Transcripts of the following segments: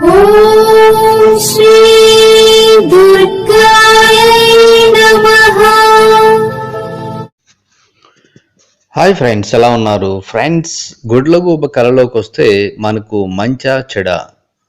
Hi friends ఎలా ఉన్నారు? Friends గుడ్లగూబ కళలోకి వస్తే మనకు మంచా చెడ.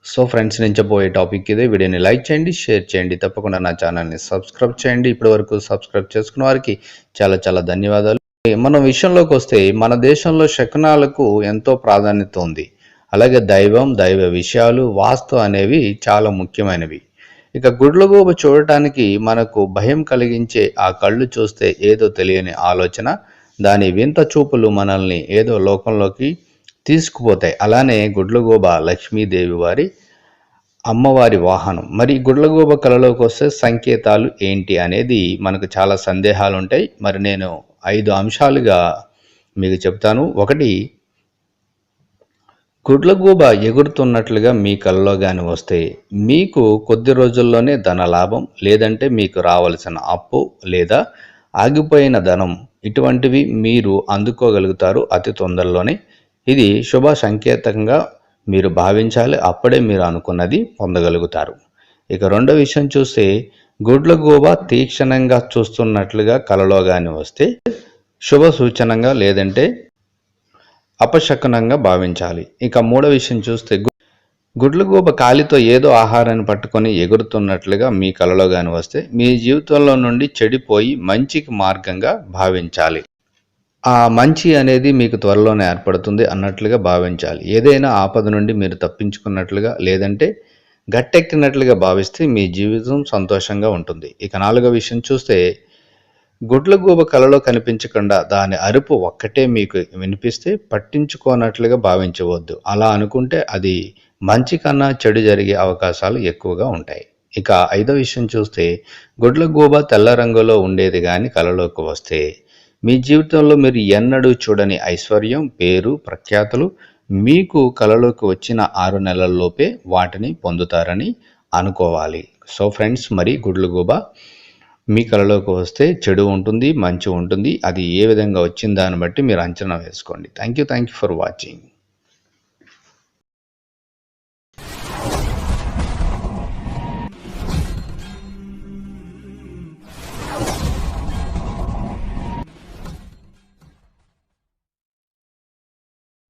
సో ఫ్రెండ్స్ నేను చెప్పబోయే టాపిక్ ఇదే. వీడియోని లైక్ చేయండి షేర్ చేయండి. తప్పకుండా నా ఛానల్ని సబ్స్క్రైబ్ చేయండి. ఇప్పటి వరకు సబ్స్క్రైబ్ చేసుకున్న వారికి చాలా చాలా ధన్యవాదాలు. మన విషయంలోకి వస్తే మన దేశంలో శకునాలకు ఎంతో ప్రాధాన్యత ఉంది. అలాగే దైవం దైవ విషయాలు వాస్తు అనేవి చాలా ముఖ్యమైనవి. ఇక గుడ్లగూబ చూడటానికి మనకు భయం కలిగించే ఆ కళ్ళు చూస్తే ఏదో తెలియని ఆలోచన దాని వింత చూపులు మనల్ని ఏదో లోకంలోకి తీసుకుపోతాయి. అలానే గుడ్లగూబ లక్ష్మీదేవి వారి అమ్మవారి వాహనం. మరి గుడ్లగూబ కళలోకి వస్తే సంకేతాలు ఏంటి అనేది మనకు చాలా సందేహాలు ఉంటాయి మరి నేను ఐదు అంశాలుగా మీకు చెప్తాను. ఒకటి గుడ్లగూబ ఎగురుతున్నట్లుగా మీ కళ్ళలో కానీ వస్తే మీకు కొద్ది రోజుల్లోనే ధన లాభం లేదంటే మీకు రావలసిన అప్పు లేదా ఆగిపోయిన ధనం ఇటువంటివి మీరు అందుకోగలుగుతారు అతి తొందరలోనే. ఇది శుభ సంకేతంగా మీరు భావించాలి అప్పుడే మీరు అనుకున్నది పొందగలుగుతారు. ఇక రెండో విషయం చూస్తే గుడ్లగూబ తీక్షణంగా చూస్తున్నట్లుగా కలలో కానీ వస్తే శుభ సూచనంగా లేదంటే అపశకునంగా భావించాలి. ఇక మూడో విషయం చూస్తే గుడ్లగూబ కాలితో ఏదో ఆహారాన్ని పట్టుకొని ఎగురుతున్నట్లుగా మీ కలలో గాని వస్తే మీ జీవితంలో నుండి చెడిపోయి మంచికి మార్గంగా భావించాలి. ఆ మంచి అనేది మీకు త్వరలోనే ఏర్పడుతుంది అన్నట్లుగా భావించాలి. ఏదైనా ఆపద నుండి మీరు తప్పించుకున్నట్లుగా లేదంటే గట్టెక్కినట్లుగా భావిస్తే మీ జీవితం సంతోషంగా ఉంటుంది. ఇక నాలుగో విషయం చూస్తే గుడ్లగూబ కలలో కనిపించకుండా దాని అరుపు ఒక్కటే మీకు వినిపిస్తే పట్టించుకోనట్లుగా భావించవద్దు. అలా అనుకుంటే అది మంచి కన్నా చెడు జరిగే అవకాశాలు ఎక్కువగా ఉంటాయి. ఇక ఐదో విషయం చూస్తే గుడ్లగూబ తెల్ల రంగులో ఉండేది కానీ కలలోకి వస్తే మీ జీవితంలో మీరు ఎన్నడూ చూడని ఐశ్వర్యం పేరు ప్రఖ్యాతులు మీకు కలలోకి వచ్చిన ఆరు నెలల్లోపే వాటిని పొందుతారని అనుకోవాలి. సో ఫ్రెండ్స్ మరి గుడ్లగూబ మీ కళలోకి వస్తే చెడు ఉంటుంది మంచి ఉంటుంది. అది ఏ విధంగా వచ్చిందా దాన్ని బట్టి మీరు అంచనా వేసుకోండి. Thank you thank you for watching